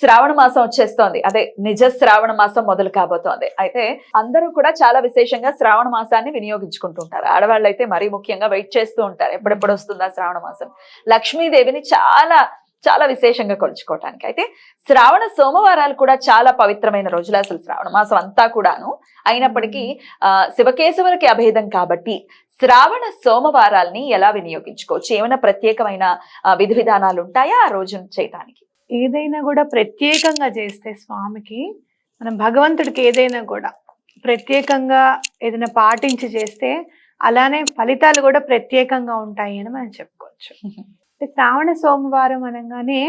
శ్రావణ మాసం వచ్చేస్తోంది. అదే నిజ శ్రావణ మాసం మొదలు కాబోతోంది. అయితే అందరూ కూడా చాలా విశేషంగా శ్రావణ మాసాన్ని వినియోగించుకుంటుంటారు. ఆడవాళ్ళు అయితే మరీ ముఖ్యంగా వెయిట్ చేస్తూ ఉంటారు. ఎప్పుడెప్పుడు వస్తుందా శ్రావణ మాసం? లక్ష్మీదేవిని చాలా చాలా విశేషంగా కొలుచుకోవటానికి. అయితే శ్రావణ సోమవారాలు కూడా చాలా పవిత్రమైన రోజులు అసలు శ్రావణ మాసం అంతా కూడాను. అయినప్పటికీ ఆ శివకేశవులకి అభేదం కాబట్టి శ్రావణ సోమవారాల్ని ఎలా వినియోగించుకోవచ్చు? ఏమైనా ప్రత్యేకమైన విధి విధానాలు ఉంటాయా ఆ రోజు చేయటానికి? ఏదైనా కూడా ప్రత్యేకంగా చేస్తే స్వామికి మనం భగవంతుడికి ఏదైనా కూడా ప్రత్యేకంగా ఏదైనా పాటించి చేస్తే అలానే ఫలితాలు కూడా ప్రత్యేకంగా ఉంటాయి అని మనం చెప్పుకోవచ్చు. అంటే శ్రావణ సోమవారం అనగానే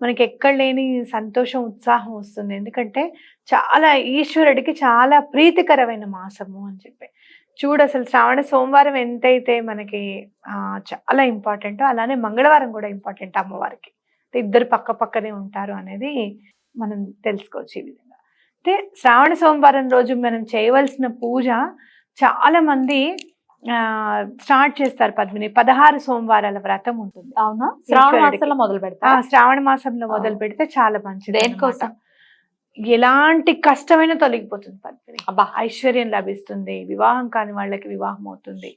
మనకి ఎక్కడ లేని సంతోషం ఉత్సాహం వస్తుంది. ఎందుకంటే చాలా ఈశ్వరుడికి చాలా ప్రీతికరమైన మాసము అని చెప్పి. చూడు అసలు శ్రావణ సోమవారం ఎంతైతే మనకి చాలా ఇంపార్టెంట్ అలానే మంగళవారం కూడా ఇంపార్టెంట్ అమ్మవారికి. ఇద్దరు పక్క పక్కనే ఉంటారు అనేది మనం తెలుసుకోవచ్చు ఈ విధంగా. అయితే శ్రావణ సోమవారం రోజు మనం చేయవలసిన పూజ చాలా మంది స్టార్ట్ చేస్తారు పద్మిని. పదహారు సోమవారాల వ్రతం ఉంటుంది. అవునా? శ్రావణ. మాసంలో మొదలు పెడతా శ్రావణ మాసంలో. మొదలు పెడితే చాలా మంచిది దేనికోసం? ఎలాంటి కష్టమైన తొలగిపోతుంది పద్మిని. అబ్బా! ఐశ్వర్యం లభిస్తుంది వివాహం కాని వాళ్ళకి వివాహం అవుతుంది.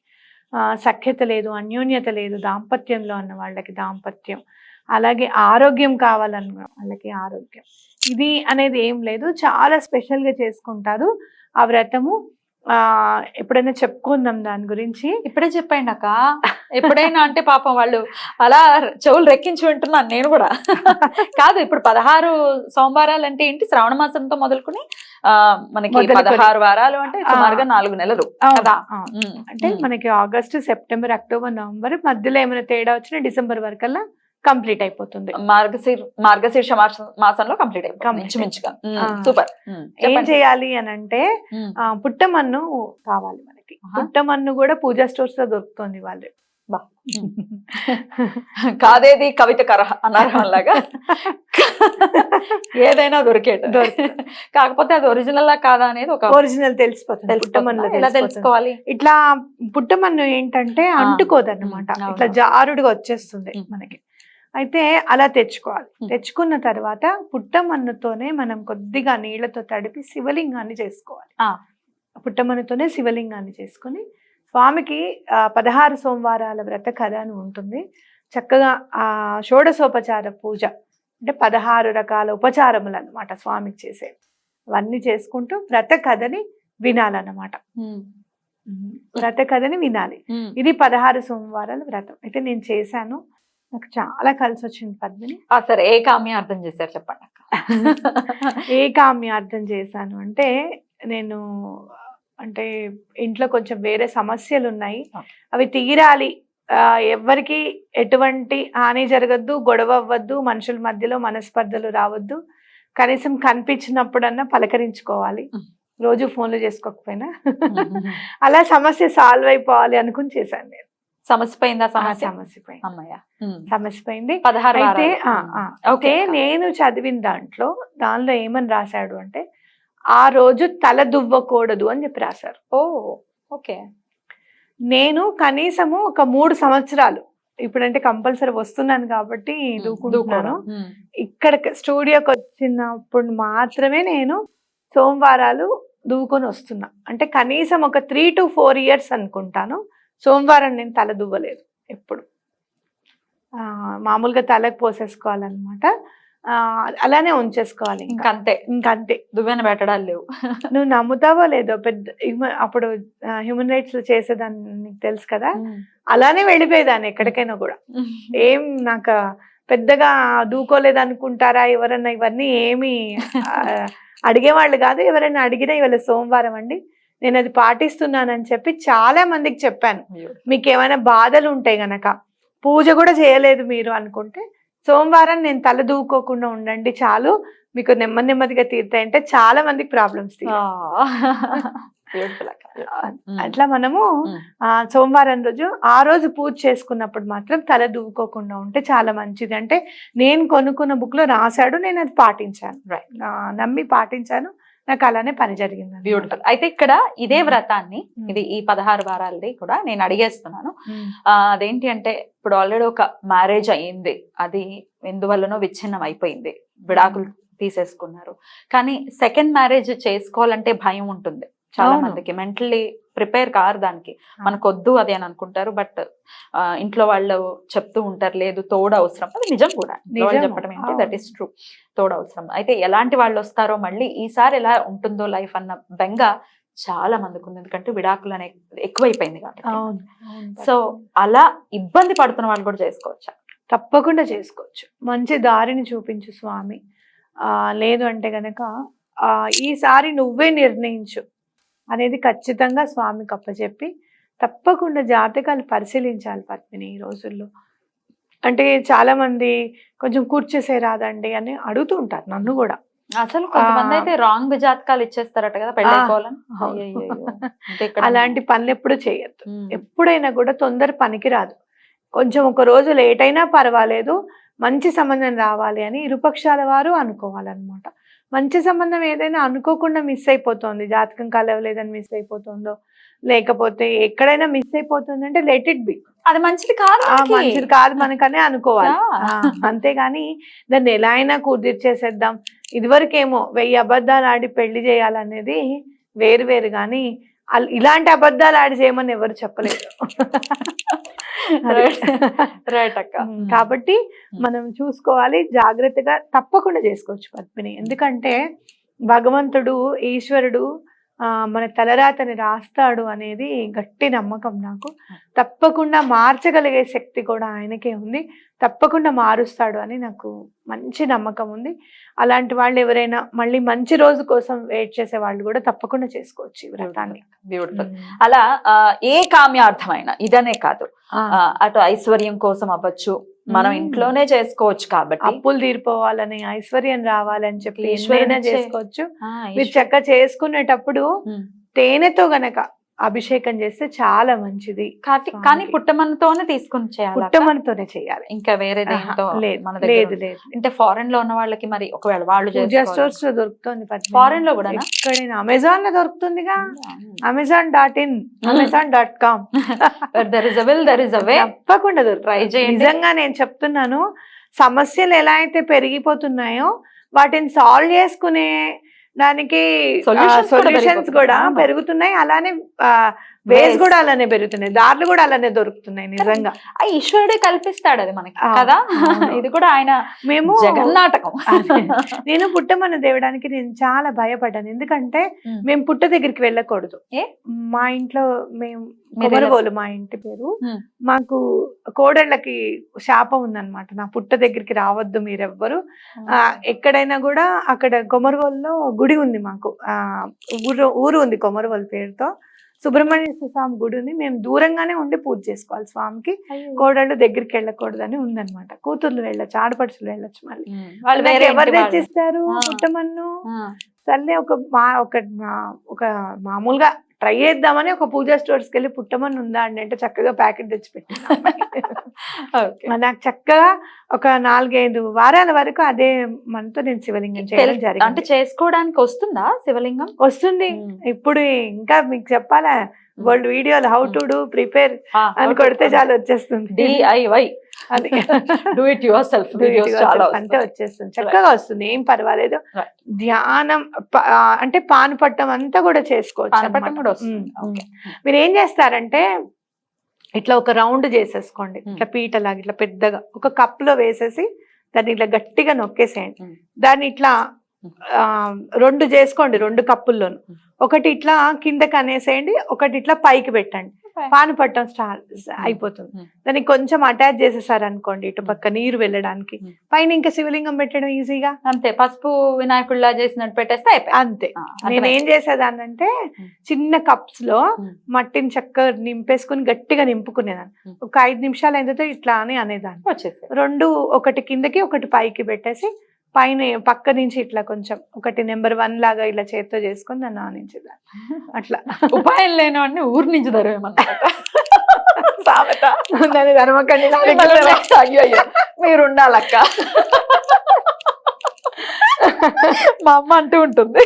ఆ, సఖ్యత లేదు అన్యోన్యత లేదు దాంపత్యంలో అన్న వాళ్ళకి దాంపత్యం. అలాగే ఆరోగ్యం కావాలన్న వాళ్ళకి ఆరోగ్యం. ఇది అనేది ఏం లేదు. చాలా స్పెషల్గా చేసుకుంటారు. ఆ వ్రతము ఆ ఎప్పుడైనా చెప్పుకుందాం దాని గురించి. ఇప్పుడే చెప్పండి అక్క. ఎప్పుడైనా అంటే పాపం వాళ్ళు అలా చెవులు రెక్కించి వింటున్నాను నేను కూడా. కాదు ఇప్పుడు పదహారు సోమవారాలు అంటే ఏంటి? శ్రావణ మాసంతో మొదలుకుని ఆ మనకి. పదహారు వారాలు అంటే సుమారుగా నాలుగు నెలలు అంటే. మనకి ఆగస్టు సెప్టెంబర్ అక్టోబర్ నవంబర్ మధ్యలో ఏమైనా తేడా వచ్చినా డిసెంబర్ వరకల్లా కంప్లీట్ అయిపోతుంది మార్గశీర్ మార్గశీర్ష మాస- మాసంలో కంప్లీట్ అయిపోయింది. సూపర్ ఏం. చేయాలి అని అంటే పుట్టమన్ను కావాలి మనకి. పుట్టమన్ను కూడా పూజా స్టోర్స్లో దొరుకుతుంది వాళ్ళు బా. కాదేది కవిత కరహ అనర్హం లాగా ఏదైనా దొరికేట. కాకపోతే అది ఒరిజినల్ కాదా అనేది ఒక ఒరిజినల్ తెలిసిపోతుంది తెలిసిపోతుందా? ఎలా. తెలుసుకోవాలి ఇట్లా పుట్టమన్ను ఏంటంటే. అంటుకోదన్నమాట. ఇట్లా జారుడుగా వచ్చేస్తుంది. మనకి అయితే అలా తెచ్చుకోవాలి. తెచ్చుకున్న తర్వాత పుట్టమన్నుతోనే మనం కొద్దిగా నీళ్ళతో తడిపి శివలింగాన్ని చేసుకోవాలి. పుట్టమన్నుతోనే శివలింగాన్ని చేసుకుని స్వామికి పదహారు సోమవారాల వ్రత కథ అని ఉంటుంది. చక్కగా ఆ షోడశోపచార పూజ అంటే పదహారు రకాల ఉపచారములు అన్నమాట స్వామికి చేసే. అవన్నీ చేసుకుంటూ వ్రత కథని వినాలన్నమాట. వ్రత కథని వినాలి. ఇది పదహారు సోమవారాల వ్రతం. అయితే నేను చేశాను. నాకు చాలా కలిసి వచ్చింది పద్మిని సరే ఏ కామ్యం అర్థం చేశారు చెప్పండి అక్క. ఏ కామ్య అర్థం చేశాను అంటే నేను అంటే ఇంట్లో కొంచెం వేరే సమస్యలు ఉన్నాయి. అవి తీరాలి. ఆ, ఎవ్వరికి ఎటువంటి హాని జరగద్దు గొడవ అవ్వద్దు మనుషుల మధ్యలో మనస్పర్ధలు రావద్దు. కనీసం కనిపించినప్పుడన్నా పలకరించుకోవాలి. రోజు ఫోన్లు చేసుకోకపోయినా. అలా సమస్య సాల్వ్ అయిపోవాలి అనుకుని చేశాను నేను. సమస్య పోయిందా ఆ సమస్య? అమ్మయ్య. సమస్య పోయింది పదహారు అయితే ఓకే నేను చదివిన దాంట్లో దానిలో ఏమని రాశాడు అంటే ఆ రోజు తల దువ్వకూడదు అని చెప్పి రాశారు. ఓ ఓకే. నేను కనీసము ఒక మూడు సంవత్సరాలు ఇప్పుడంటే కంపల్సరీ వస్తున్నాను కాబట్టి దూకుంటున్నాను. ఇక్కడ స్టూడియోకి వచ్చినప్పుడు మాత్రమే నేను సోమవారాలు దువ్వుకొని వస్తున్నా. అంటే కనీసం ఒక త్రీ టు ఫోర్ ఇయర్స్ అనుకుంటాను. సోమవారం నేను తల దువ్వలేదు ఎప్పుడు. ఆ, మామూలుగా తలకు పోసేసుకోవాలన్నమాట. ఆ, అలానే ఉంచేసుకోవాలి ఇంకా. ఇంకంతే. ఇంకంతే. దువ్వెన పెట్టడాలు లేవు. నువ్వు నమ్ముతావో లేదో పెద్ద హ్యూమన్ అప్పుడు హ్యూమన్ రైట్స్ చేసేదాన్ని నీకు తెలుసు కదా? అలానే వెళ్ళిపోయేదాన్ని ఎక్కడికైనా కూడా. ఏం నాకు పెద్దగా దూకోలేదు అనుకుంటారా ఎవరన్నా? ఇవన్నీ ఏమి అడిగేవాళ్ళు కాదు. ఎవరైనా అడిగినా ఇవాళ సోమవారం అండి. నేను అది పాటిస్తున్నానని చెప్పి చాలా మందికి చెప్పాను. మీకు ఏమైనా బాధలు ఉంటాయి గనక పూజ కూడా చేయలేదు మీరు అనుకుంటే సోమవారం నేను తల దూకోకుండా ఉండండి చాలు. మీకు నెమ్మది నెమ్మదిగా తీరుతాయంటే చాలా మందికి ప్రాబ్లమ్స్. అట్లా మనము. ఆ సోమవారం రోజు ఆ రోజు పూజ చేసుకున్నప్పుడు మాత్రం తల దువ్వుకోకుండా ఉంటే చాలా మంచిది. అంటే నేను కొనుక్కున్న బుక్లో రాశాడు నేను అది పాటించాను నమ్మి పాటించాను. నాకు అలానే పని జరిగింది బ్యూటిఫుల్ అయితే ఇక్కడ ఇదే. వ్రతాన్ని. ఇది ఈ పదహారు వారాలది కూడా నేను అడిగేస్తున్నాను. అదేంటి అంటే ఇప్పుడు ఆల్రెడీ ఒక మ్యారేజ్ అయ్యింది అది ఎందువల్లనో విచ్ఛిన్నం అయిపోయింది. విడాకులు తీసేసుకున్నారు. కానీ సెకండ్ మ్యారేజ్ చేసుకోవాలంటే భయం ఉంటుంది. చాలా. మందికి మెంటల్లీ ప్రిపేర్ కారు దానికి. మనకొద్దు అది అని అనుకుంటారు బట్ ఇంట్లో వాళ్ళు చెప్తూ ఉంటారు లేదు తోడు అవసరం. అది నిజం కూడా. నిజము. చెప్పడం ఏంటి. దట్ ఈస్ ట్రూ తోడు అవసరం. అయితే ఎలాంటి వాళ్ళు వస్తారో మళ్ళీ ఈసారి ఎలా ఉంటుందో లైఫ్ అన్న బెంగ చాలా మందికి ఉంది. ఎందుకంటే విడాకులు అనే ఎక్కువైపోయింది కాబట్టి. సో అలా ఇబ్బంది పడుతున్న వాళ్ళు కూడా చేసుకోవచ్చా? తప్పకుండా చేసుకోవచ్చు. మంచి దారిని చూపించు స్వామి. ఆ లేదు అంటే గనక ఆ ఈసారి నువ్వే నిర్ణయించు. అనేది ఖచ్చితంగా స్వామికి అప్పచెప్పి తప్పకుండా జాతకాలు పరిశీలించాలి పద్మిని ఈ రోజుల్లో. అంటే చాలా మంది కొంచెం కూర్చేసే రాదండి అని అడుగుతూ ఉంటారు నన్ను కూడా. అసలు కొంతమంది. అయితే రాంగ్ జాతకాలు ఇచ్చేస్తారట కదా అలాంటి పనులు ఎప్పుడు చేయొద్దు. ఎప్పుడైనా కూడా తొందర పనికి రాదు. కొంచెం ఒక రోజు లేట్ అయినా పర్వాలేదు మంచి సంబంధం రావాలి అని ఇరుపక్షాల వారు అనుకోవాలన్నమాట. మంచి సంబంధం ఏదైనా అనుకోకుండా మిస్ అయిపోతుంది. జాతకం కలవలేదని మిస్ అయిపోతుందో లేకపోతే ఎక్కడైనా మిస్ అయిపోతుందంటే లెట్ ఇట్ బి అది మంచిది కాదు. మంచిది కాదు మనకనే అనుకోవాలి. అంతేగాని దాన్ని ఎలా అయినా కుదిర్చేసేద్దాం. ఇదివరకేమో వెయ్యి అబద్ధాలు ఆడి పెళ్ళి చేయాలనేది వేరు వేరు కానీ ఇలాంటి అబద్ధాలు ఆడి చేయమని ఎవరు చెప్పలేదు. రైట్ అక్క కాబట్టి మనం చూసుకోవాలి జాగ్రత్తగా తప్పకుండా చేసుకోవచ్చు పద్మిని. ఎందుకంటే భగవంతుడు ఈశ్వరుడు మన తలరాతని రాస్తాడు అనేది గట్టి నమ్మకం నాకు. తప్పకుండా మార్చగలిగే శక్తి కూడా ఆయనకే ఉంది. తప్పకుండా మారుస్తాడు అని నాకు మంచి నమ్మకం ఉంది. అలాంటి వాళ్ళు ఎవరైనా మళ్ళీ మంచి రోజు కోసం వెయిట్ చేసే వాళ్ళు కూడా తప్పకుండా చేసుకోవచ్చు ఈ వ్రతాన్ని. బ్యూటిఫుల్. అలా ఏ కామ్యార్థమైన ఇదనే కాదు. అటు ఐశ్వర్యం కోసం అవ్వచ్చు మనం. ఇంట్లోనే చేసుకోవచ్చు కాబట్టి అప్పులు తీరిపోవాలని ఐశ్వర్యం రావాలని చెప్పి చేసుకోవచ్చు మీరు ఈశ్వర్- చక్క చేసుకునేటప్పుడు. తేనెతో గనక అభిషేకం చేస్తే చాలా మంచిది. కానీ పుట్టమన్నతోనే తీసుకుని చేయాలి అక్క? పుట్టమనితోనే చేయాలి. ఇంకా వేరే లేదు లేదు అంటే ఫారెన్లో ఉన్న వాళ్ళకి మరి ఒకవేళ వాళ్ళు పూజా. స్టోర్స్లో దొరుకుతుంది. ఫారెన్లో కూడానా? ఎక్కడైనా. అమెజాన్లో దొరుకుతుందిగా Amazon dot in Amazon dot com. There is there is తప్పకుండా ట్రై చేయండి. నిజంగా నేను చెప్తున్నాను సమస్యలు ఎలా అయితే పెరిగిపోతున్నాయో వాటిని సాల్వ్ చేసుకునే దానికి సొల్యూషన్స్. కూడా. పెరుగుతున్నాయి అలానే వేస్. కూడా అలానే పెరుగుతున్నాయి. దారులు కూడా అలానే దొరుకుతున్నాయి నిజంగా. ఆ ఈశ్వరుడే కల్పిస్తాడు అది మనకి కదా. ఇది కూడా ఆయన మేము జగన్నాటకం. అదే. నేను పుట్టమన్న దేవడానికి నేను చాలా భయపడ్డాను. ఎందుకంటే. మేము పుట్ట దగ్గరికి వెళ్ళకూడదు? మా ఇంట్లో మేము మీరు కొమరవోలు మా ఇంటి పేరు. మాకు కోడళ్ళకి శాపం ఉందన్నమాట. నా పుట్ట దగ్గరికి రావద్దు మీరెవ్వరు. ఆ, ఎక్కడైనా కూడా అక్కడ కొమరవోలులో గుడి ఉంది మాకు. ఆ ఊరు ఊరు ఉంది కొమరవోలు పేరుతో. సుబ్రహ్మణ్య స్వామి గుడి ఉంది మేము దూరంగానే ఉండి పూజ చేసుకోవాలి స్వామికి కోడళ్ళు దగ్గరికి వెళ్ళకూడదని ఉందన్నమాట కూతుర్లు వెళ్ళొచ్చు ఆడపడుచులు వెళ్ళొచ్చు మళ్ళీ. వాళ్ళు ఎవరు. తెచ్చిస్తారు. పుట్టమన్ను. సర్లే ఒక మా- ఒక మామూలుగా ట్రై చేద్దామని ఒక పూజా స్టోర్స్కి వెళ్ళి పుట్టమని ఉందా అండి అంటే చక్కగా ప్యాకెట్ తెచ్చి పెట్టింది Okay. నాకు చక్కగా ఒక నాలుగైదు వారాల వరకు అదే మనతో నేను శివలింగం చేయడం తెల్- అంటే జరిగింది చేసుకోవడానికి వస్తుందా శివలింగం? వస్తుంది. ఇప్పుడు ఇంకా మీకు చెప్పాలా? వరల్డ్ వీడియోలు హౌ టు డూ ప్రిపేర్ అని కొడితే చాలా వచ్చేస్తుంది. డిఐవై అంటే. వచ్చేస్తుంది. చక్కగా వస్తుంది. ఏం పర్వాలేదు. ధ్యానం అంటే పాను పట్టం అంతా కూడా చేసుకోవచ్చు ఓకే మీరు ఏం చేస్తారంటే ఇట్లా ఒక రౌండ్ చేసేసుకోండి. Hmm. ఇట్లా పీటలాగా ఇట్లా పెద్దగా ఒక కప్లో వేసేసి దాన్ని ఇట్లా గట్టిగా నొక్కేసేయండి. Hmm. దాన్ని ఇట్లా Hmm. రెండు చేసుకోండి రెండు కప్పుల్లోను. ఒకటి ఇట్లా కిందకి అనేసేయండి ఒకటి ఇట్లా పైకి పెట్టండి. పాను పట్టడం స్టార్ట్ అయిపోతుంది. దానికి కొంచెం అటాచ్ చేసేసారు అనుకోండి ఇటు పక్క నీరు వెళ్ళడానికి. పైన ఇంకా శివలింగం పెట్టడం ఈజీగా. అంతే పసుపు వినాయకుడిలా చేసినట్టు పెట్టేస్తే అయిపోయి అంతే. నేను ఏం చేసేదాన్ని అంటే. చిన్న కప్స్లో. మట్టిని చక్కగా నింపేసుకుని గట్టిగా నింపుకునేదాన్ని. ఒక ఐదు నిమిషాలు అయిన తర్వాత ఇట్లా అని అనేదాన్ని రెండు ఒకటి కిందకి ఒకటి పైకి పెట్టేసి పైన పక్క నుంచి ఇట్లా కొంచెం ఒకటి నెంబర్ వన్ లాగా ఇలా చేత్తో చేసుకొని దాన్ని ఆనించేదాన్ని. అట్లా. ఉపాయం లేని వాడిని ఊరి నుంచి సామెత. ధర్మకండి అయ్యో అయ్యో. మీరు ఉండాలక్క మా అమ్మ అంటూ ఉంటుంది.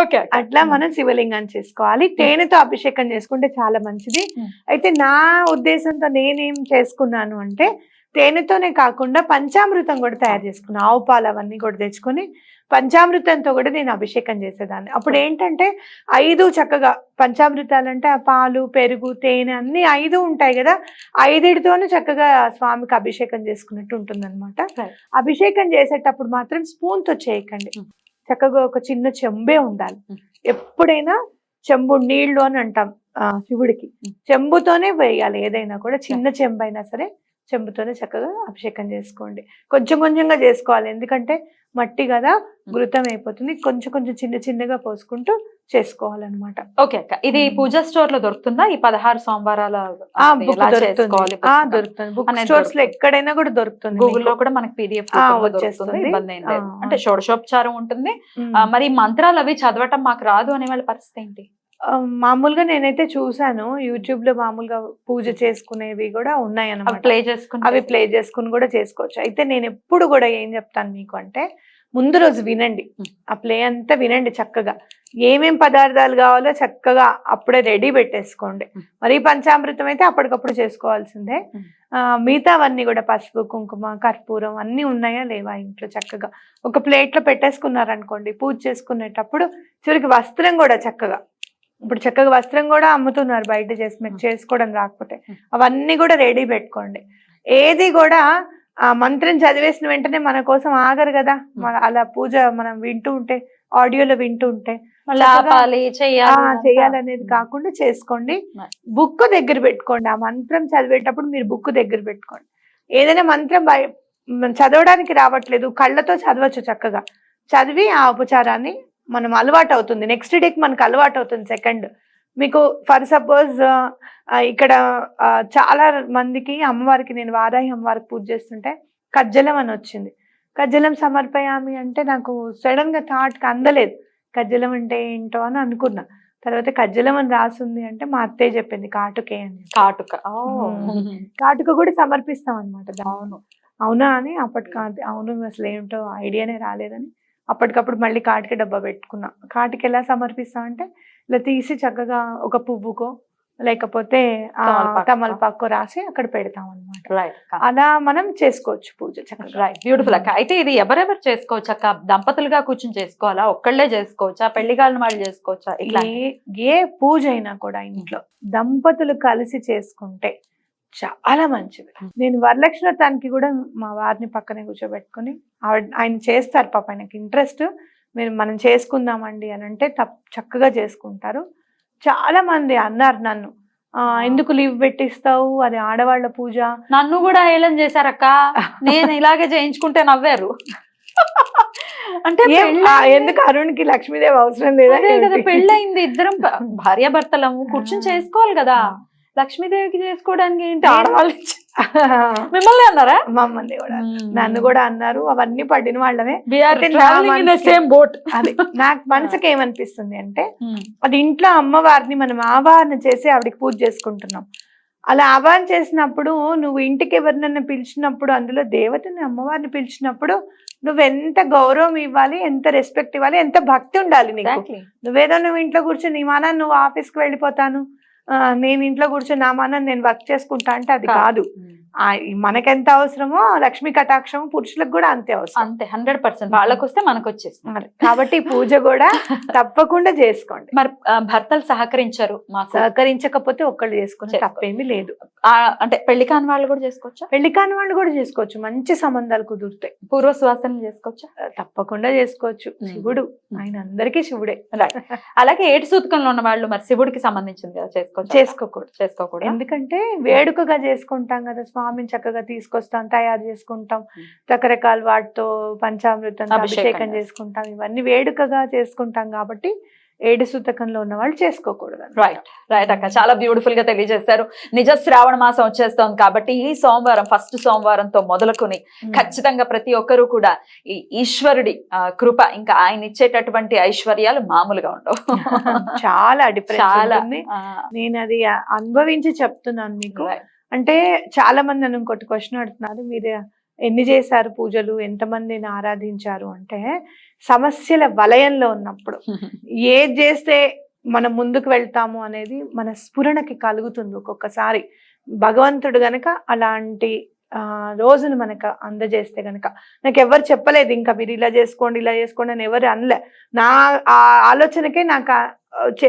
ఓకే అట్లా మనం శివలింగాన్ని చేసుకోవాలి. తేనెతో అభిషేకం చేసుకుంటే చాలా మంచిది. Hmm. అయితే నా ఉద్దేశంతో నేనేం చేసుకున్నాను అంటే తేనెతోనే కాకుండా పంచామృతం కూడా తయారు చేసుకున్నాను ఆవు పాలు అవన్నీ కూడా తెచ్చుకొని పంచామృతంతో కూడా నేను అభిషేకం చేసేదాన్ని. అప్పుడు ఏంటంటే ఐదు చక్కగా పంచామృతాలు అంటే ఆ పాలు పెరుగు తేనె అన్ని ఐదు ఉంటాయి కదా. ఐదిటితోనే చక్కగా స్వామికి అభిషేకం చేసుకున్నట్టు ఉంటుంది Right. అభిషేకం చేసేటప్పుడు మాత్రం స్పూన్తో చేయకండి. చక్కగా ఒక చిన్న చెంబే ఉండాలి. ఎప్పుడైనా చెంబు నీళ్ళు అని అంటాం ఆ, శివుడికి. చెంబుతోనే వేయాలి ఏదైనా కూడా చిన్న చెంబు అయినా సరే. చెంబుతోనే చక్కగా అభిషేకం చేసుకోండి. కొంచెం కొంచెంగా చేసుకోవాలి. ఎందుకంటే మట్టి కదా ఘృతం అయిపోతుంది. కొంచెం కొంచెం చిన్న చిన్నగా పోసుకుంటూ చేసుకోవాలన్నమాట. ఓకే అక్క. ఇది. పూజా స్టోర్లో దొరుకుతుందా? ఈ పదహారు సోమవారాల దొరుకుతుంది. బుక్ స్టోర్స్లో. ఎక్కడైనా కూడా దొరుకుతుంది గూగుల్లో. కూడా మనకి పీడిఎఫ్. ఇబ్బంది అంటే షోడశోపచారం ఉంటుంది. మరి మంత్రాలు అవి చదవటం మాకు రాదు అనే వాళ్ళ పరిస్థితి ఏంటి? మామూలుగా నేనైతే చూసాను. యూట్యూబ్లో మామూలుగా పూజ చేసుకునేవి కూడా ఉన్నాయి అవి అన్నమాట ప్లే చేసుకుని అవి ప్లే చేసుకుని కూడా చేసుకోవచ్చు. అయితే నేను ఎప్పుడు కూడా ఏం చెప్తాను మీకు అంటే ముందు రోజు వినండి. ఆ ప్లే అంతా వినండి చక్కగా. ఏమేం పదార్థాలు కావాలో చక్కగా అప్పుడే రెడీ పెట్టేసుకోండి. మరి పంచామృతం అయితే అప్పటికప్పుడు చేసుకోవాల్సిందే. మిగతావన్నీ కూడా పసుపు కుంకుమ కర్పూరం అన్నీ ఉన్నాయా లేవా ఇంట్లో చక్కగా? ఒక ప్లేట్లో పెట్టేసుకున్నారనుకోండి పూజ చేసుకునేటప్పుడు చివరికి వస్త్రం కూడా చక్కగా. ఇప్పుడు చక్కగా వస్త్రం కూడా అమ్ముతున్నారు బయట చేసి మీకు Hmm. చేసుకోవడం రాకపోతే. అవన్నీ కూడా రెడీ పెట్టుకోండి. ఏది కూడా ఆ మంత్రం చదివేసిన వెంటనే మన కోసం ఆగరు కదా. అలా పూజ మనం వింటూ ఉంటే ఆడియోలో వింటూ ఉంటే. చేయాలనేది. కాకుండా చేసుకోండి. బుక్ దగ్గర పెట్టుకోండి. ఆ మంత్రం చదివేటప్పుడు మీరు బుక్ దగ్గర పెట్టుకోండి. ఏదైనా మంత్రం చదవడానికి రావట్లేదు. కళ్ళతో చదవచ్చు చక్కగా. చదివి ఆ ఉపచారాన్ని మనం అలవాటు అవుతుంది నెక్స్ట్ డేకి మనకు అలవాటు అవుతుంది సెకండ్ మీకు ఫర్ సపోజ్ ఇక్కడ చాలా మందికి అమ్మవారికి నేను వారాహి అమ్మవారికి పూజ చేస్తుంటే కజ్జలం అని వచ్చింది. కజ్జలం సమర్పయామి అంటే నాకు సడన్గా థాట్కి అందలేదు. కజ్జలం అంటే ఏంటో అని అనుకున్నా. తర్వాత కజ్జలం అని రాసింది అంటే మా అత్తయ్య చెప్పింది కాటుకే అని. కాటుక. కాటుక కూడా సమర్పిస్తాం అనమాట అవును. అవునా అని అప్పటికి అవును అసలు ఏంటో ఐడియానే రాలేదని. అప్పటికప్పుడు మళ్ళీ కాటికి డబ్బా పెట్టుకున్నా. కాటికి ఎలా సమర్పిస్తాం అంటే ఇలా తీసి చక్కగా ఒక పువ్వుకో లేకపోతే తమలపాకు. రాసి అక్కడ పెడతాం అనమాట అలా మనం చేసుకోవచ్చు పూజ రైట్ బ్యూటిఫుల్ అక్క అయితే ఇది ఎవరెవరు చేసుకోవచ్చు అక్క? దంపతులుగా కూర్చొని చేసుకోవాలా? ఒక్కళ్ళే చేసుకోవచ్చా? పెళ్ళి కాలిన వాళ్ళు చేసుకోవచ్చా? ఏ పూజ అయినా కూడా ఇంట్లో దంపతులు కలిసి చేసుకుంటే చాలా మంచిది. నేను వరలక్ష్మి వ్రతానికి కూడా మా వారిని పక్కనే కూర్చోబెట్టుకొని ఆవిడ ఆయన చేస్తారు పాప ఆయనకి ఇంట్రెస్ట్. మీరు మనం చేసుకుందామండి అని అంటే తప్ చక్కగా చేసుకుంటారు. చాలా మంది అన్నారు నన్ను. "ఆ. ఎందుకు లీవ్ పెట్టిస్తావు? అది ఆడవాళ్ళ పూజ. నన్ను కూడా హేళన చేశారక్క. నేను ఇలాగే చేయించుకుంటే నవ్వారు. అంటే ఎందుకు అరుణ్కి లక్ష్మీదేవి అవసరం లేదా? పెళ్ళయింది ఇద్దరం భార్య భర్తలము కూర్చొని చేసుకోవాలి కదా. లక్ష్మీదేవికి చేసుకోవడానికి ఏంటి ఆడవాళ్ళు మిమ్మల్ని అన్నారా? మమ్మల్ని కూడా. నన్ను కూడా అన్నారు. అవన్నీ పడిన వాళ్ళమే. సేమ్ బోట్ అది నాకు మనసుకి ఏమనిపిస్తుంది అంటే అది ఇంట్లో అమ్మవారిని మనం ఆవాహన చేసి ఆవిడకి పూజ చేసుకుంటున్నాం. అలా ఆవాహన చేసినప్పుడు నువ్వు ఇంటికి ఎవరినైనా పిలిచినప్పుడు అందులో దేవతని అమ్మవారిని పిలిచినప్పుడు నువ్వు ఎంత గౌరవం ఇవ్వాలి ఎంత రెస్పెక్ట్ ఇవ్వాలి ఎంత భక్తి ఉండాలి నీకు. నువ్వేదో నువ్వు ఇంట్లో కూర్చొని మానా నువ్వు ఆఫీస్కి వెళ్ళిపోతాను. నేను ఇంట్లో కూర్చొని నా మాన నేను వర్క్ చేసుకుంటా అంటే అది కాదు. మనకెంత అవసరమో లక్ష్మీ కటాక్షం పురుషులకు కూడా అంతే అవసరం. అంతే హండ్రెడ్ పర్సెంట్ వాళ్ళకి వస్తే మనకు వచ్చేస్తుంది మరి కాబట్టి పూజ కూడా తప్పకుండా చేసుకోండి. మరి భర్తలు సహకరించరు సహకరించకపోతే ఒక్కళ్ళు చేసుకునే చేసుకో. తప్పేమీ లేదు. ఆ, అంటే పెళ్ళి కాని వాళ్ళు కూడా చేసుకోవచ్చా? పెళ్ళి కాని వాళ్ళు కూడా చేసుకోవచ్చు. మంచి సంబంధాలు కుదురుతాయి పూర్వ సువాసనలు చేసుకోవచ్చా? తప్పకుండా చేసుకోవచ్చు. శివుడు. ఆయన అందరికీ శివుడే. అలాగే ఏటి సూతకంలో ఉన్న వాళ్ళు మరి శివుడికి సంబంధించింది చేసుకోవచ్చు చేసుకోకూడదు చేసుకోకూడదు. ఎందుకంటే వేడుకగా చేసుకుంటాం కదా స్వామిని చక్కగా తీసుకొస్తాం తయారు చేసుకుంటాం. రకరకాల వాటితో పంచామృతం అభిషేకం చేసుకుంటాం ఇవన్నీ వేడుకగా చేసుకుంటాం కాబట్టి ఏడు సూతకంలో ఉన్న వాళ్ళు చేసుకోకూడదు. రైట్ రైట్ అక్క. చాలా బ్యూటిఫుల్గా తెలియజేశారు. నిజ శ్రావణ మాసం వచ్చేస్తోంది కాబట్టి ఈ సోమవారం ఫస్ట్ సోమవారంతో మొదలుకొని ఉమ్. ఖచ్చితంగా ప్రతి ఒక్కరూ కూడా ఈ ఈశ్వరుడి కృప ఇంకా ఆయన ఇచ్చేటటువంటి ఐశ్వర్యాలు మామూలుగా ఉండవు. చాలా చాలా నేను అది అనుభవించి చెప్తున్నాను మీకు. అంటే చాలా మంది నన్ను ఇంకోటి క్వశ్చన్ అడుగుతున్నారు. మీరు ఎన్ని చేశారు పూజలు? ఎంతమందిని ఆరాధించారు? అంటే సమస్యల వలయంలో ఉన్నప్పుడు ఏది చేస్తే మనం ముందుకు వెళ్తాము అనేది మన స్ఫురణకి కలుగుతుంది ఒక్కొక్కసారి. భగవంతుడు గనక అలాంటి ఆ రోజును మనకు అందజేస్తే గనక. నాకు ఎవరు చెప్పలేదు ఇంకా మీరు ఇలా చేసుకోండి ఇలా చేసుకోండి అని ఎవరు అనలే. నా ఆ ఆలోచనకే నాకు చే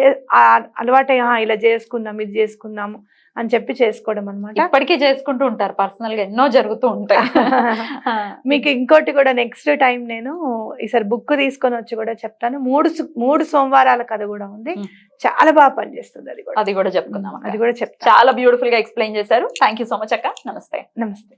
అలవాటే "ఆహా, ఇలా చేసుకుందాం ఇది చేసుకుందాము. అని చెప్పి చేసుకోవడం అనమాట ఇప్పటికీ చేసుకుంటూ ఉంటారు పర్సనల్గా ఎన్నో జరుగుతూ ఉంటాయి. మీకు ఇంకోటి కూడా నెక్స్ట్ టైం నేను ఈసారి బుక్ తీసుకొని వచ్చి కూడా చెప్తాను. మూడు మూడు సోమవారాల కథ కూడా ఉంది. చాలా బాగా పనిచేస్తుంది అది కూడా. అది కూడా చెప్పుకుందాం అది. కూడా చెప్తాను. చాలా బ్యూటిఫుల్గా ఎక్స్ప్లెయిన్ చేశారు. థ్యాంక్ యూ సో మచ్ అక్క. నమస్తే. నమస్తే.